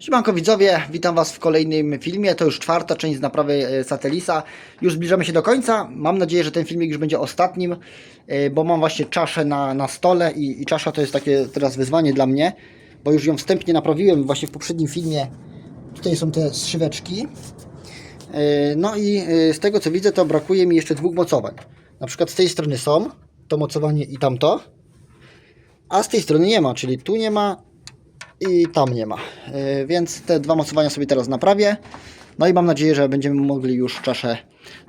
Siemanko widzowie, witam Was w kolejnym filmie. To już czwarta część z naprawy e, Satelisa. Już zbliżamy się do końca. Mam nadzieję, że ten filmik już będzie ostatnim, e, bo mam właśnie czaszę na, na stole i, i czasza to jest takie teraz wyzwanie dla mnie, bo już ją wstępnie naprawiłem właśnie w poprzednim filmie. Tutaj są te zszyweczki. E, No i z tego co widzę, to brakuje mi jeszcze dwóch mocowań. Na przykład z tej strony są to mocowanie i tamto, a z tej strony nie ma, czyli tu nie ma, i tam nie ma. Yy, Więc te dwa mocowania sobie teraz naprawię. No i mam nadzieję, że będziemy mogli już czaszę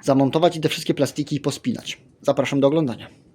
zamontować i te wszystkie plastiki pospinać. Zapraszam do oglądania.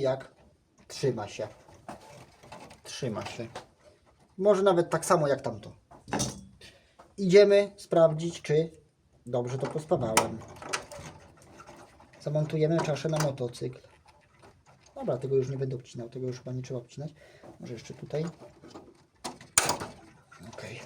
Jak? Trzyma się. Trzyma się. Może nawet tak samo jak tamto. Idziemy sprawdzić, czy dobrze to pospawałem. Zamontujemy czaszę na motocykl. Dobra, tego już nie będę obcinał, tego już chyba nie trzeba obcinać. Może jeszcze tutaj. Okej.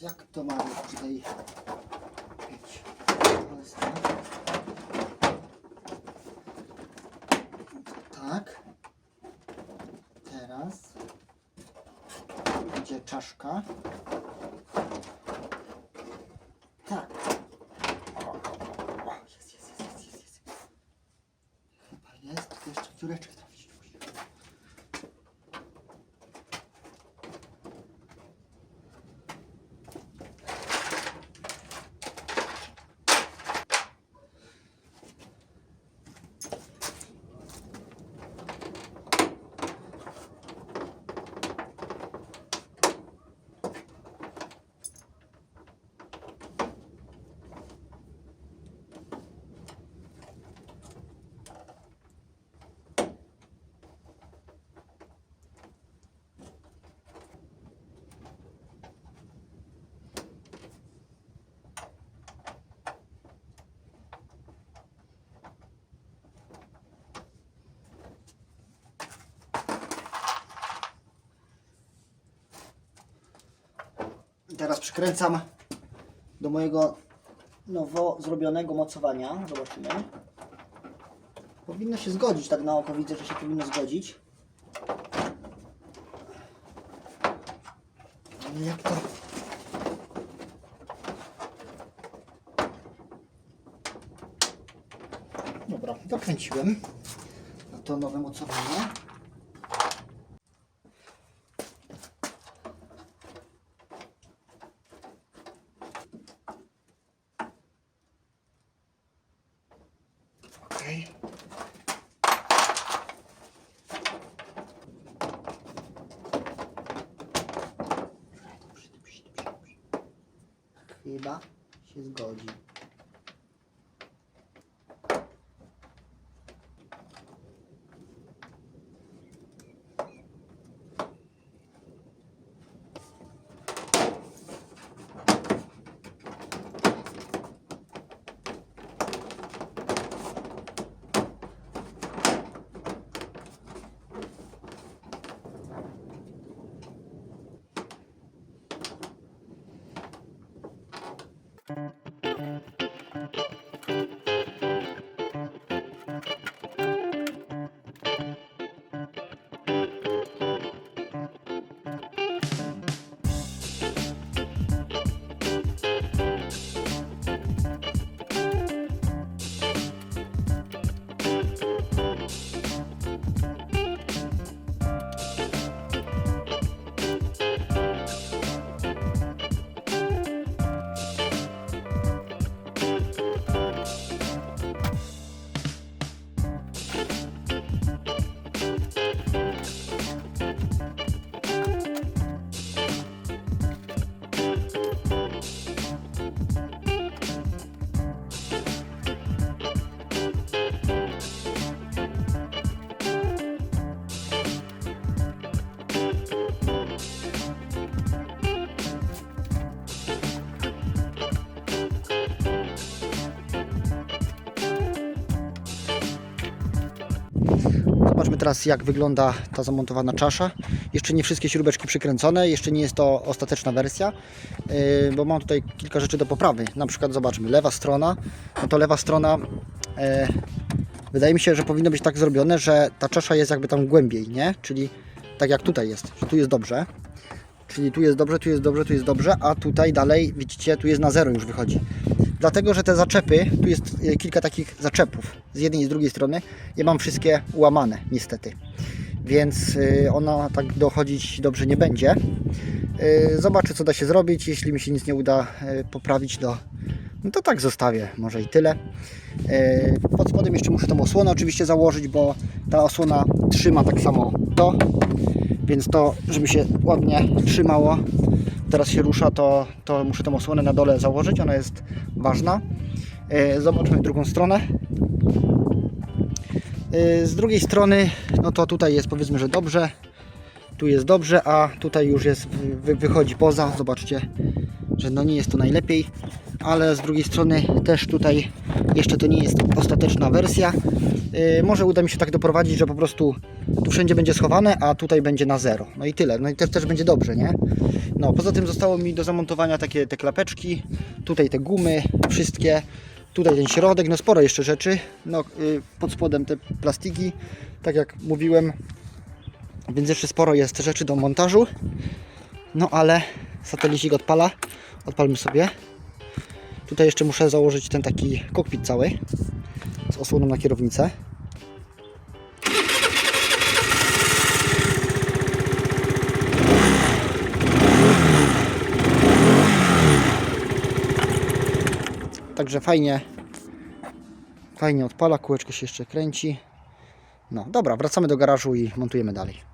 Jak to mamy tutaj być? Tak. Teraz będzie czaszka. Tak. O. Jest, jest, jest, jest, jest. Chyba jest, tylko jeszcze dziureczek teraz przykręcam do mojego nowo zrobionego mocowania. Zobaczymy. Powinno się zgodzić, tak na oko widzę, że się powinno zgodzić. Ale jak to... Dobra, dokręciłem na to nowe mocowanie. Okej. Okay. Chyba się zgodzi. Zobaczmy teraz jak wygląda ta zamontowana czasza. Jeszcze nie wszystkie śrubeczki przykręcone, jeszcze nie jest to ostateczna wersja, yy, bo mam tutaj kilka rzeczy do poprawy. Na przykład zobaczmy, lewa strona, no to lewa strona yy, wydaje mi się, że powinno być tak zrobione, że ta czasza jest jakby tam głębiej, nie? Czyli tak jak tutaj jest, że tu jest dobrze. Czyli tu jest dobrze, tu jest dobrze, tu jest dobrze, a tutaj dalej, widzicie, tu jest na zero już wychodzi. Dlatego, że te zaczepy, tu jest e, kilka takich zaczepów z jednej i z drugiej strony, ja mam wszystkie ułamane niestety. Więc e, ona tak dochodzić dobrze nie będzie. E, Zobaczę co da się zrobić, jeśli mi się nic nie uda poprawić, to, no to tak zostawię, może i tyle. Pod spodem jeszcze muszę tą osłonę oczywiście założyć, bo ta osłona trzyma tak samo to, więc to, żeby się ładnie trzymało, teraz się rusza, to, to muszę tą osłonę na dole założyć, ona jest ważna. E, Zobaczmy drugą stronę. E, Z drugiej strony, no to tutaj jest powiedzmy, że dobrze, tu jest dobrze, a tutaj już jest, wy, wychodzi poza, zobaczcie, że no nie jest to najlepiej, ale z drugiej strony też tutaj jeszcze to nie jest ostateczna wersja. Yy, może uda mi się tak doprowadzić, że po prostu tu wszędzie będzie schowane, a tutaj będzie na zero. No i tyle. No i też, też będzie dobrze, nie? No, poza tym zostało mi do zamontowania takie te klapeczki, tutaj te gumy, wszystkie, tutaj ten środek, no sporo jeszcze rzeczy. No, yy, pod spodem te plastiki, tak jak mówiłem, więc jeszcze sporo jest rzeczy do montażu. No ale satelicik odpala. Odpalmy sobie. Tutaj jeszcze muszę założyć ten taki kokpit cały z osłoną na kierownicę. Także fajnie fajnie odpala, kółeczko się jeszcze kręci. No dobra, wracamy do garażu i montujemy dalej.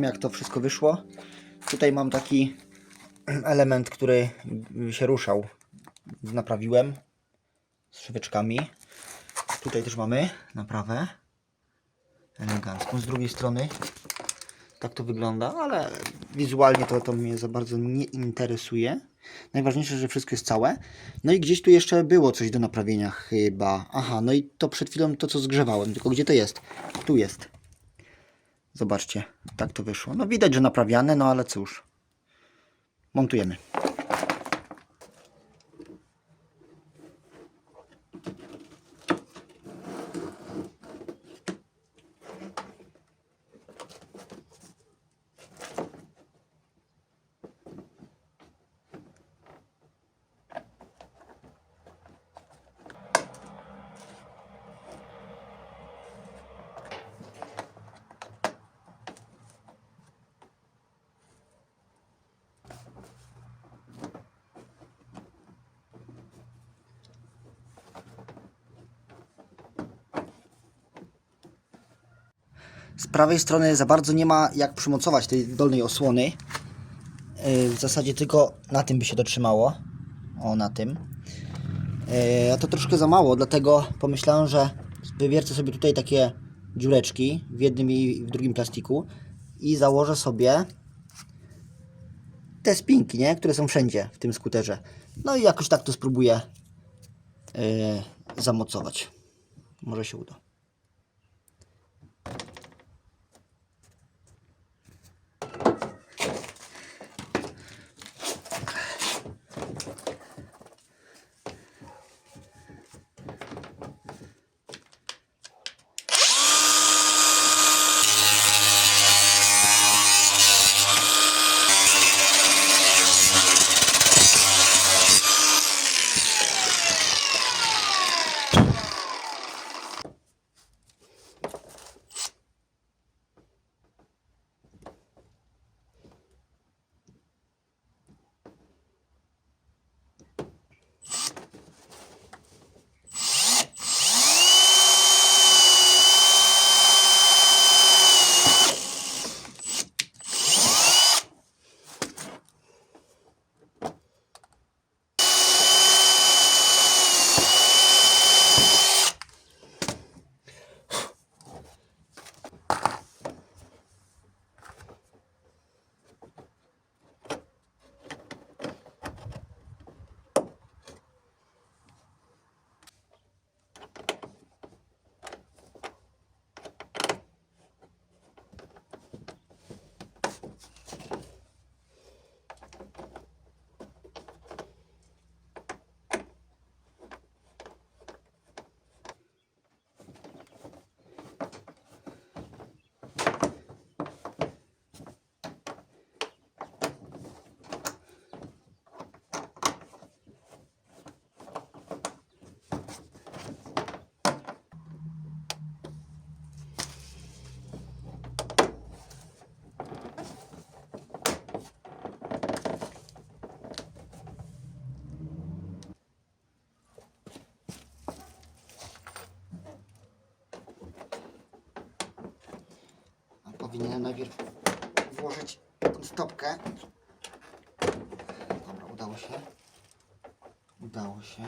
Zobaczmy jak to wszystko wyszło. Tutaj mam taki element, który się ruszał. Naprawiłem z szyweczkami. Tutaj też mamy naprawę. Elegancką. Z drugiej strony tak to wygląda, ale wizualnie to, to mnie za bardzo nie interesuje. Najważniejsze, że wszystko jest całe. No i gdzieś tu jeszcze było coś do naprawienia chyba. Aha, no i to przed chwilą to co zgrzewałem. Tylko gdzie to jest? Tu jest. Zobaczcie, tak to wyszło. No widać, że naprawiane, no ale cóż. Montujemy. Z prawej strony za bardzo nie ma jak przymocować tej dolnej osłony. Yy, W zasadzie tylko na tym by się to trzymało. O, na tym. Yy, A to troszkę za mało, dlatego pomyślałem, że wywiercę sobie tutaj takie dziureczki w jednym i w drugim plastiku i założę sobie te spinki, nie? które są wszędzie w tym skuterze. No i jakoś tak to spróbuję yy, zamocować. Może się uda. Powinienem najpierw włożyć stopkę. Dobra, udało się. Udało się.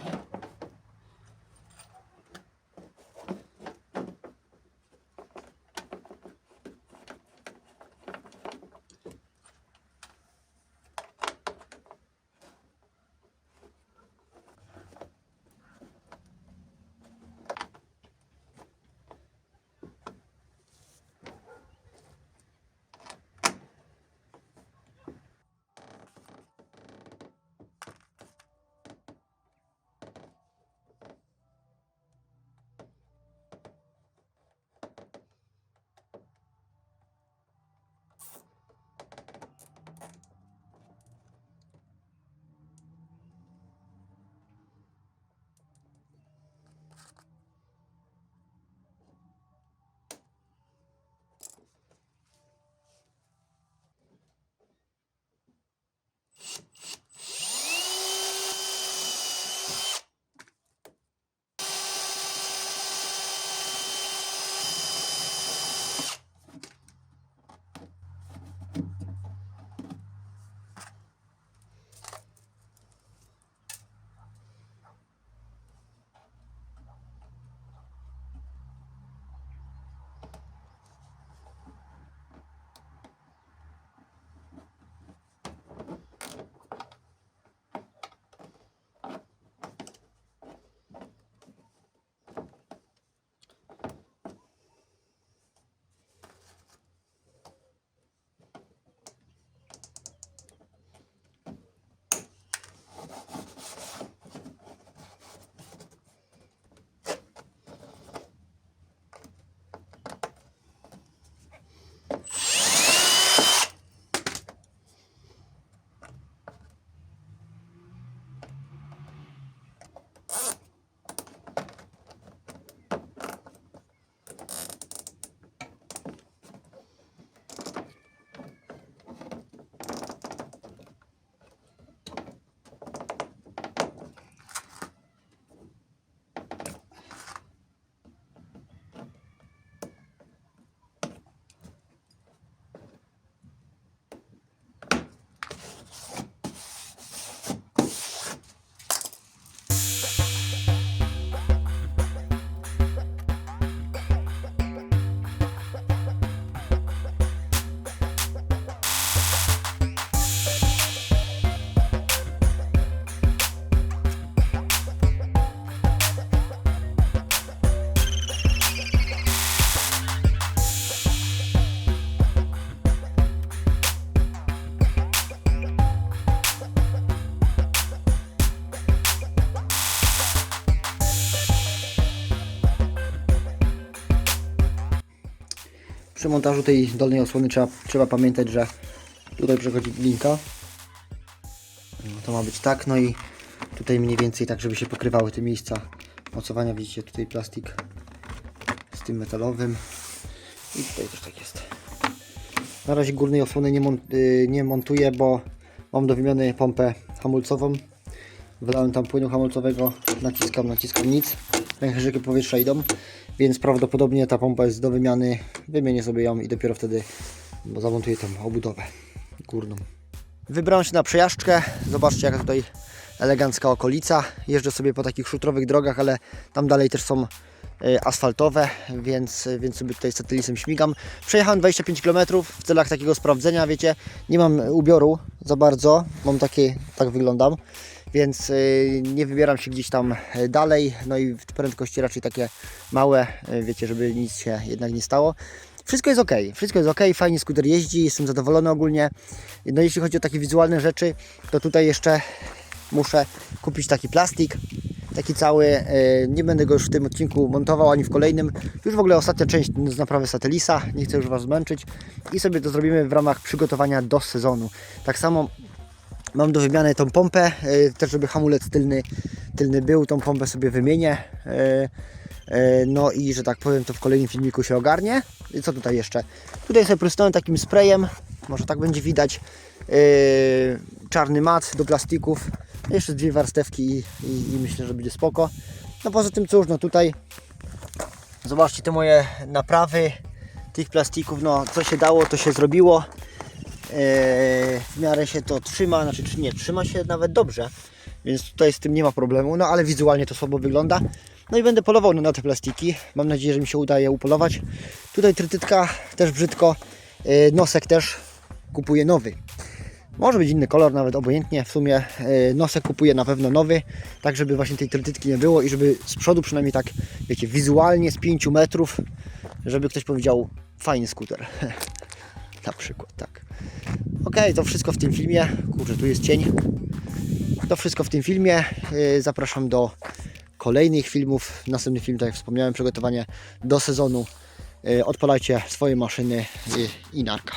Przy montażu tej dolnej osłony trzeba, trzeba pamiętać, że tutaj przechodzi linka. No, to ma być tak, no i tutaj mniej więcej tak, żeby się pokrywały te miejsca mocowania. Widzicie tutaj plastik z tym metalowym i tutaj też tak jest. Na razie górnej osłony nie, mon y, nie montuję, bo mam do wymiany pompę hamulcową. Wylałem tam płynu hamulcowego, naciskam, naciskam nic. Pęcherzyki powietrza idą, więc prawdopodobnie ta pompa jest do wymiany. Wymienię sobie ją i dopiero wtedy zamontuję tą obudowę górną. Wybrałem się na przejażdżkę. Zobaczcie jaka tutaj elegancka okolica. Jeżdżę sobie po takich szutrowych drogach, ale tam dalej też są e, asfaltowe, więc, więc sobie tutaj satelisem śmigam. Przejechałem 25 km w celach takiego sprawdzenia, wiecie, nie mam ubioru za bardzo, mam takie, tak wyglądam, więc y, nie wybieram się gdzieś tam e, dalej, no i prędkości raczej takie małe, e, wiecie, żeby nic się jednak nie stało. Wszystko jest ok, wszystko jest ok, fajnie skuter jeździ, jestem zadowolony ogólnie. No jeśli chodzi o takie wizualne rzeczy, to tutaj jeszcze muszę kupić taki plastik, taki cały, e, nie będę go już w tym odcinku montował, ani w kolejnym. Już w ogóle ostatnia część z naprawy Satelisa, nie chcę już Was zmęczyć i sobie to zrobimy w ramach przygotowania do sezonu. Tak samo mam do wymiany tą pompę, e, też żeby hamulec tylny, tylny był, tą pompę sobie wymienię. e, e, No i że tak powiem, to w kolejnym filmiku się ogarnie. I co tutaj jeszcze? Tutaj sobie prysnąłem takim sprayem, może tak będzie widać. Czarny mat do plastików. Jeszcze dwie warstewki i, i, i myślę, że będzie spoko. No poza tym cóż, no tutaj zobaczcie te moje naprawy tych plastików, no co się dało, to się zrobiło. Eee, w miarę się to trzyma, znaczy czy nie, trzyma się nawet dobrze, więc tutaj z tym nie ma problemu, no ale wizualnie to słabo wygląda. No i będę polował na te plastiki, mam nadzieję, że mi się uda je upolować. Tutaj trytytka też brzydko, eee, nosek też kupuję nowy. Może być inny kolor, nawet obojętnie. W sumie e, nosek kupuję na pewno nowy, tak żeby właśnie tej trytytki nie było i żeby z przodu przynajmniej tak, wiecie, wizualnie z 5 metrów, żeby ktoś powiedział fajny skuter. na przykład, tak. Ok, to wszystko w tym filmie. Kurczę, tu jest cień. To wszystko w tym filmie. E, Zapraszam do kolejnych filmów. Następny film, tak jak wspomniałem, przygotowanie do sezonu. E, Odpalajcie swoje maszyny i, i narka.